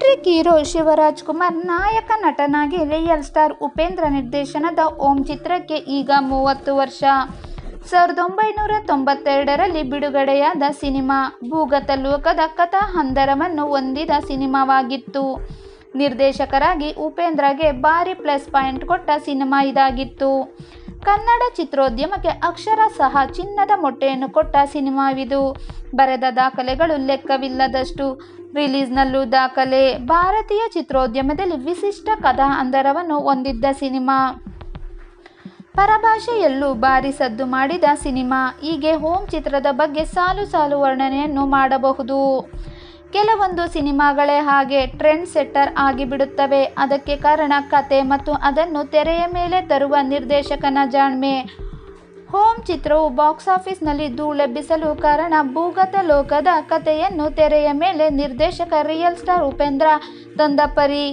Hat trick hero Shivaraj Kumar ನಾಯಕ ನಟನಾಗಿ real star Upendra ನಿರ್ದೇಶನದ ಓಂ ಚಿತ್ರಕ್ಕೆ ಈಗ ಮೂವತ್ತು ವರ್ಷ. ಸಾವಿರದ ಒಂಬೈನೂರ ತೊಂಬತ್ತೆರಡರಲ್ಲಿ ಬಿಡುಗಡೆಯಾದ ಸಿನಿಮಾ, ಭೂಗತ ಲೋಕದ ಕಥಾ ಹಂದರವನ್ನು ಹೊಂದಿದ ಸಿನಿಮಾವಾಗಿತ್ತು. ನಿರ್ದೇಶಕರಾಗಿ ಉಪೇಂದ್ರಗೆ ಭಾರಿ ಪ್ಲಸ್ ಪಾಯಿಂಟ್ ಕೊಟ್ಟ ಸಿನಿಮಾ ಇದಾಗಿತ್ತು. ಕನ್ನಡ ಚಿತ್ರೋದ್ಯಮಕ್ಕೆ ಅಕ್ಷರ ಸಹ ಚಿನ್ನದ ಮೊಟ್ಟೆಯನ್ನು ಕೊಟ್ಟ ಸಿನಿಮಾವಿದು. ಬರೆದ ದಾಖಲೆಗಳು ಲೆಕ್ಕವಿಲ್ಲದಷ್ಟು. ರಿಲೀಸ್ನಲ್ಲೂ ದಾಖಲೆ. ಭಾರತೀಯ ಚಿತ್ರೋದ್ಯಮದಲ್ಲಿ ವಿಶಿಷ್ಟ ಕಥಾ ಅಂದರವನ್ನು ಹೊಂದಿದ್ದ ಸಿನಿಮಾ. ಪರಭಾಷೆಯಲ್ಲೂ ಭಾರಿ ಸದ್ದು ಮಾಡಿದ ಸಿನಿಮಾ. ಹೀಗೆ ಹೋಮ್ ಚಿತ್ರದ ಬಗ್ಗೆ ಸಾಲು ಸಾಲು ವರ್ಣನೆಯನ್ನು ಮಾಡಬಹುದು. ಕೆಲವೊಂದು ಸಿನಿಮಾಗಳೇ ಹಾಗೆ ಟ್ರೆಂಡ್ ಸೆಟ್ಟರ್ ಆಗಿಬಿಡುತ್ತವೆ. ಅದಕ್ಕೆ ಕಾರಣ ಕತೆ ಮತ್ತು ಅದನ್ನು ತೆರೆಯ ಮೇಲೆ ತರುವ ನಿರ್ದೇಶಕನ ಜಾಣ್ಮೆ. ಹೋಮ್ ಚಿತ್ರವು ಬಾಕ್ಸ್ ಆಫೀಸ್ನಲ್ಲಿ ಧೂಳೆಬ್ಬಿಸಲು ಕಾರಣ ಭೂಗತ ಲೋಕದ ಕಥೆಯನ್ನು ತೆರೆಯ ಮೇಲೆ ನಿರ್ದೇಶಕ ರಿಯಲ್ ಸ್ಟಾರ್ ಉಪೇಂದ್ರ ತಂದಪರಿ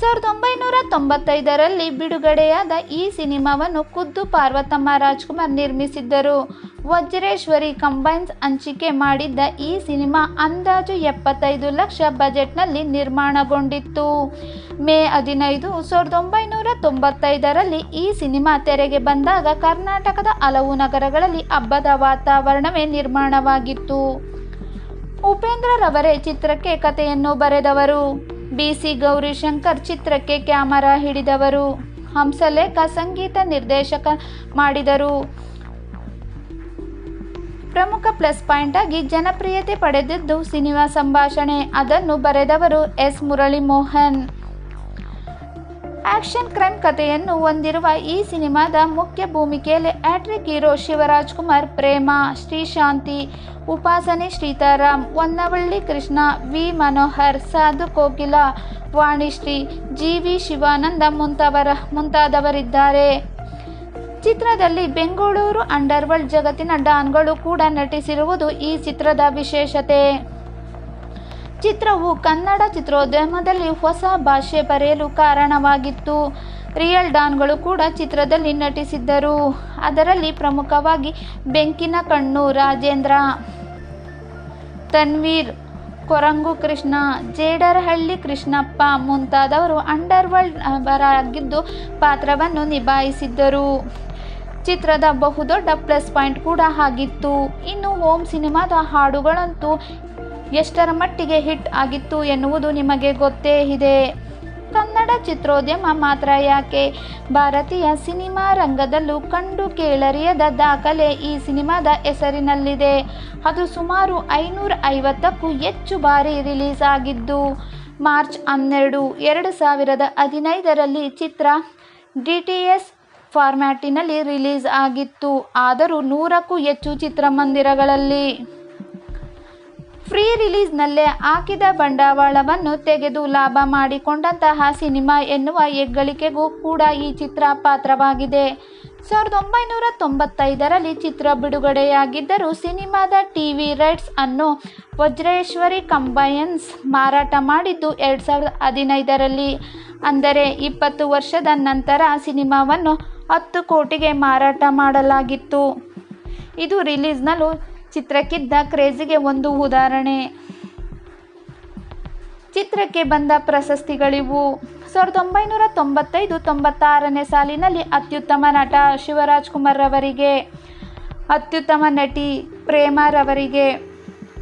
ಸಾವಿರದ ಒಂಬೈನೂರ ತೊಂಬತ್ತೈದರಲ್ಲಿ ಬಿಡುಗಡೆಯಾದ ಈ ಸಿನಿಮಾವನ್ನು ಖುದ್ದು ಪಾರ್ವತಮ್ಮ ರಾಜ್ಕುಮಾರ್ ನಿರ್ಮಿಸಿದ್ದರು. ವಜ್ರೇಶ್ವರಿ ಕಂಬೈನ್ಸ್ ಹಂಚಿಕೆ ಮಾಡಿದ್ದ ಈ ಸಿನಿಮಾ ಅಂದಾಜು ಎಪ್ಪತ್ತೈದು ಲಕ್ಷ ಬಜೆಟ್ನಲ್ಲಿ ನಿರ್ಮಾಣಗೊಂಡಿತ್ತು. ಮೇ ಹದಿನೈದು ಸಾವಿರದ ಒಂಬೈನೂರ ತೊಂಬತ್ತೈದರಲ್ಲಿ ಈ ಸಿನಿಮಾ ತೆರೆಗೆ ಬಂದಾಗ ಕರ್ನಾಟಕದ ಹಲವು ನಗರಗಳಲ್ಲಿ ಹಬ್ಬದ ವಾತಾವರಣವೇ ನಿರ್ಮಾಣವಾಗಿತ್ತು. ಉಪೇಂದ್ರರವರೇ ಚಿತ್ರಕ್ಕೆ ಕಥೆಯನ್ನು ಬರೆದವರು. ಬಿ ಸಿ ಗೌರಿಶಂಕರ್ ಚಿತ್ರಕ್ಕೆ ಕ್ಯಾಮರಾ ಹಿಡಿದವರು. ಹಂಸಲೇಖ ಸಂಗೀತ ನಿರ್ದೇಶಕ ಮಾಡಿದರು. ಪ್ರಮುಖ ಪ್ಲಸ್ ಪಾಯಿಂಟ್ ಆಗಿ ಜನಪ್ರಿಯತೆ ಪಡೆದಿದ್ದು ಸಿನಿಮಾ ಸಂಭಾಷಣೆ. ಅದನ್ನು ಬರೆದವರು S. Murali Mohan action crime ಕಥೆಯನ್ನು ಹೊಂದಿರುವ ಈ ಸಿನಿಮಾದ ಮುಖ್ಯ ಭೂಮಿಕೆಯಲ್ಲಿ hattrick hero Shivaraj Kumar, Prema, Srishanti, Upasane Seetharam, Honnavalli Krishna, V. Manohar, Sadhu Kokila, Vanishree, G. V. Shivananda ಮುಂತಾದವರ ಮುಂತಾದವರಿದ್ದಾರೆ. ಚಿತ್ರದಲ್ಲಿ ಬೆಂಗಳೂರು ಅಂಡರ್ ವರ್ಲ್ಡ್ ಜಗತ್ತಿನ ಡಾನ್ಗಳು ಕೂಡ ನಟಿಸಿರುವುದು ಈ ಚಿತ್ರದ ವಿಶೇಷತೆ. ಚಿತ್ರವು ಕನ್ನಡ ಚಿತ್ರೋದ್ಯಮದಲ್ಲಿ ಹೊಸ ಭಾಷೆ ಬರೆಯಲು ಕಾರಣವಾಗಿತ್ತು. ರಿಯಲ್ ಡಾನ್ಗಳು ಕೂಡ ಚಿತ್ರದಲ್ಲಿ ನಟಿಸಿದ್ದರು. ಅದರಲ್ಲಿ ಪ್ರಮುಖವಾಗಿ ಬೆಂಕಿನ ಕಣ್ಣು ರಾಜೇಂದ್ರ, ತನ್ವೀರ್, ಕೊರಂಗು ಕೃಷ್ಣ, ಜೇಡರಹಳ್ಳಿ ಕೃಷ್ಣಪ್ಪ ಮುಂತಾದವರು ಅಂಡರ್ವರ್ಲ್ಡ್ ಅವರಾಗಿದ್ದು ಪಾತ್ರವನ್ನು ನಿಭಾಯಿಸಿದ್ದರು. ಚಿತ್ರದ ಬಹುದೊಡ್ಡ ಪ್ಲಸ್ ಪಾಯಿಂಟ್ ಕೂಡ ಆಗಿತ್ತು. ಇನ್ನು ಹೋಮ್ ಸಿನಿಮಾದ ಹಾಡುಗಳಂತೂ ಎಷ್ಟರ ಮಟ್ಟಿಗೆ ಹಿಟ್ ಆಗಿತ್ತು ಎನ್ನುವುದು ನಿಮಗೆ ಗೊತ್ತೇ ಇದೆ. ಕನ್ನಡ ಚಿತ್ರೋದ್ಯಮ ಮಾತ್ರ ಯಾಕೆ? ಭಾರತೀಯ ಸಿನಿಮಾ ರಂಗದಲ್ಲೂ ಕಂಡು ಕೇಳರಿಯದ ದಾಖಲೆ ಈ ಸಿನಿಮಾದ ಹೆಸರಿನಲ್ಲಿದೆ. ಅದು ಸುಮಾರು ಐನೂರ ಐವತ್ತಕ್ಕೂ ಹೆಚ್ಚು ಬಾರಿ ರಿಲೀಸ್ ಆಗಿದ್ದು, ಮಾರ್ಚ್ ಹನ್ನೆರಡು, ಎರಡು ಸಾವಿರದ ಹದಿನೈದರಲ್ಲಿ ಚಿತ್ರ ಡಿ ಟಿ ಎಸ್ ಫಾರ್ಮ್ಯಾಟಿನಲ್ಲಿ ರಿಲೀಸ್ ಆಗಿತ್ತು. ಆದರೂ ನೂರಕ್ಕೂ ಹೆಚ್ಚು ಚಿತ್ರಮಂದಿರಗಳಲ್ಲಿ ಫ್ರೀ ರಿಲೀಸ್ನಲ್ಲೇ ಹಾಕಿದ ಬಂಡವಾಳವನ್ನು ತೆಗೆದು ಲಾಭ ಮಾಡಿಕೊಂಡಂತಹ ಸಿನಿಮಾ ಎನ್ನುವ ಹೆಗ್ಗಳಿಕೆಗೂ ಕೂಡ ಈ ಚಿತ್ರ ಪಾತ್ರವಾಗಿದೆ. ಸಾವಿರದ ಒಂಬೈನೂರ ತೊಂಬತ್ತೈದರಲ್ಲಿ ಚಿತ್ರ ಬಿಡುಗಡೆಯಾಗಿದ್ದರೂ ಸಿನಿಮಾದ ಟಿ ವಿ ರೈಟ್ಸ್ ಅನ್ನು ವಜ್ರೇಶ್ವರಿ ಕಂಬೈನ್ಸ್ ಮಾರಾಟ ಮಾಡಿದ್ದು ಎರಡು ಸಾವಿರದ ಹದಿನೈದರಲ್ಲಿ. ಅಂದರೆ ಇಪ್ಪತ್ತು ವರ್ಷದ ನಂತರ ಸಿನಿಮಾವನ್ನು ಹತ್ತು ಕೋಟಿಗೆ ಮಾರಾಟ ಮಾಡಲಾಗಿತ್ತು. ಇದು ರಿಲೀಸ್ನಲ್ಲೂ ಚಿತ್ರಕ್ಕಿದ್ದ ಕ್ರೇಜಿಗೆ ಒಂದು ಉದಾಹರಣೆ. ಚಿತ್ರಕ್ಕೆ ಬಂದ ಪ್ರಶಸ್ತಿಗಳಿವು. ಸಾವಿರದ ಒಂಬೈನೂರ ತೊಂಬತ್ತೈದು ತೊಂಬತ್ತಾರನೇ ಸಾಲಿನಲ್ಲಿ ಅತ್ಯುತ್ತಮ ನಟ ಶಿವರಾಜ್ ಕುಮಾರ್ ರವರಿಗೆ, ಅತ್ಯುತ್ತಮ ನಟಿ ಪ್ರೇಮರವರಿಗೆ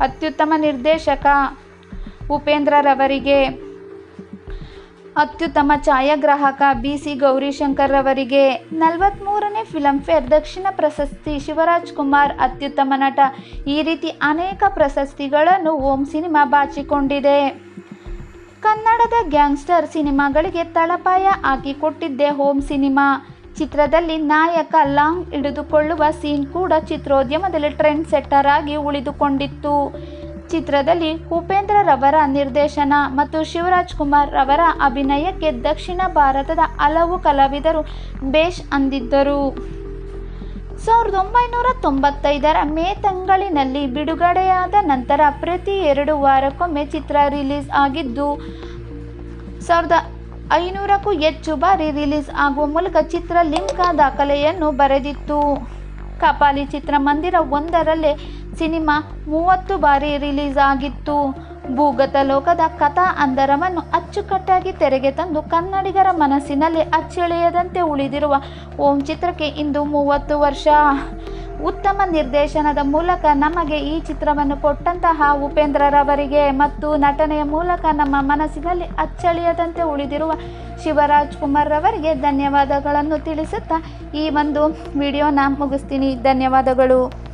ಅತ್ಯುತ್ತಮ ನಿರ್ದೇಶಕ ಉಪೇಂದ್ರರವರಿಗೆ ಅತ್ಯುತ್ತಮ ಛಾಯಾಗ್ರಾಹಕ ಬಿ ಸಿ ಗೌರಿಶಂಕರ್ ರವರಿಗೆ ನಲವತ್ತ್ಮೂರನೇ ಫಿಲಂಫೇರ್ ದಕ್ಷಿಣ ಪ್ರಶಸ್ತಿ ಶಿವರಾಜ್ ಕುಮಾರ್ ಅತ್ಯುತ್ತಮ ನಟ. ಈ ರೀತಿ ಅನೇಕ ಪ್ರಶಸ್ತಿಗಳನ್ನು ಓಂ ಸಿನಿಮಾ ಬಾಚಿಕೊಂಡಿದೆ. ಕನ್ನಡದ ಗ್ಯಾಂಗ್ಸ್ಟರ್ ಸಿನಿಮಾಗಳಿಗೆ ತಳಪಾಯ ಹಾಕಿಕೊಟ್ಟಿದ್ದೆ ಹೋಮ್ ಸಿನಿಮಾ. ಚಿತ್ರದಲ್ಲಿ ನಾಯಕ ಲಾಂಗ್ ಹಿಡಿದುಕೊಳ್ಳುವ ಸೀನ್ ಕೂಡ ಚಿತ್ರೋದ್ಯಮದಲ್ಲಿ ಟ್ರೆಂಡ್ ಸೆಟ್ಟರ್ ಆಗಿ ಉಳಿದುಕೊಂಡಿತ್ತು. ಚಿತ್ರದಲ್ಲಿ ಉಪೇಂದ್ರ ರವರ ನಿರ್ದೇಶನ ಮತ್ತು ಶಿವರಾಜ್ ಕುಮಾರ್ ರವರ ಅಭಿನಯಕ್ಕೆ ದಕ್ಷಿಣ ಭಾರತದ ಹಲವು ಕಲಾವಿದರು ಬೇಷ್ ಅಂದಿದ್ದರು. ಸಾವಿರದ ಒಂಬೈನೂರ ತೊಂಬತ್ತೈದರ ಮೇ ತಿಂಗಳಿನಲ್ಲಿ ಬಿಡುಗಡೆಯಾದ ನಂತರ ಪ್ರತಿ ಎರಡು ವಾರಕ್ಕೊಮ್ಮೆ ಚಿತ್ರ ರಿಲೀಸ್ ಆಗಿದ್ದು, ಸಾವಿರದ ಐನೂರಕ್ಕೂ ಹೆಚ್ಚು ಬಾರಿ ರಿಲೀಸ್ ಆಗುವ ಮೂಲಕ ಚಿತ್ರ ಲಿಂಕ ದಾಖಲೆಯನ್ನು ಬರೆದಿತ್ತು. ಕಪಾಲಿ ಚಿತ್ರಮಂದಿರ ಒಂದರಲ್ಲೇ ಸಿನಿಮಾ ಮೂವತ್ತು ಬಾರಿ ರಿಲೀಸ್ ಆಗಿತ್ತು. ಭೂಗತ ಲೋಕದ ಕಥಾ ಅಂದರವನ್ನು ಅಚ್ಚುಕಟ್ಟಾಗಿ ತೆರೆಗೆ ತಂದು ಕನ್ನಡಿಗರ ಮನಸ್ಸಿನಲ್ಲಿ ಅಚ್ಚಳಿಯದಂತೆ ಉಳಿದಿರುವ ಓಂ ಚಿತ್ರಕ್ಕೆ ಇಂದು ಮೂವತ್ತು ವರ್ಷ. ಉತ್ತಮ ನಿರ್ದೇಶನದ ಮೂಲಕ ನಮಗೆ ಈ ಚಿತ್ರವನ್ನು ಕೊಟ್ಟಂತಹ ಉಪೇಂದ್ರರವರಿಗೆ ಮತ್ತು ನಟನೆಯ ಮೂಲಕ ನಮ್ಮ ಮನಸ್ಸಿನಲ್ಲಿ ಅಚ್ಚಳಿಯದಂತೆ ಉಳಿದಿರುವ ಶಿವರಾಜ್ ಕುಮಾರ್ ರವರಿಗೆ ಧನ್ಯವಾದಗಳನ್ನು ತಿಳಿಸುತ್ತಾ ಈ ಒಂದು ವಿಡಿಯೋನ ಮುಗಿಸ್ತೀನಿ. ಧನ್ಯವಾದಗಳು.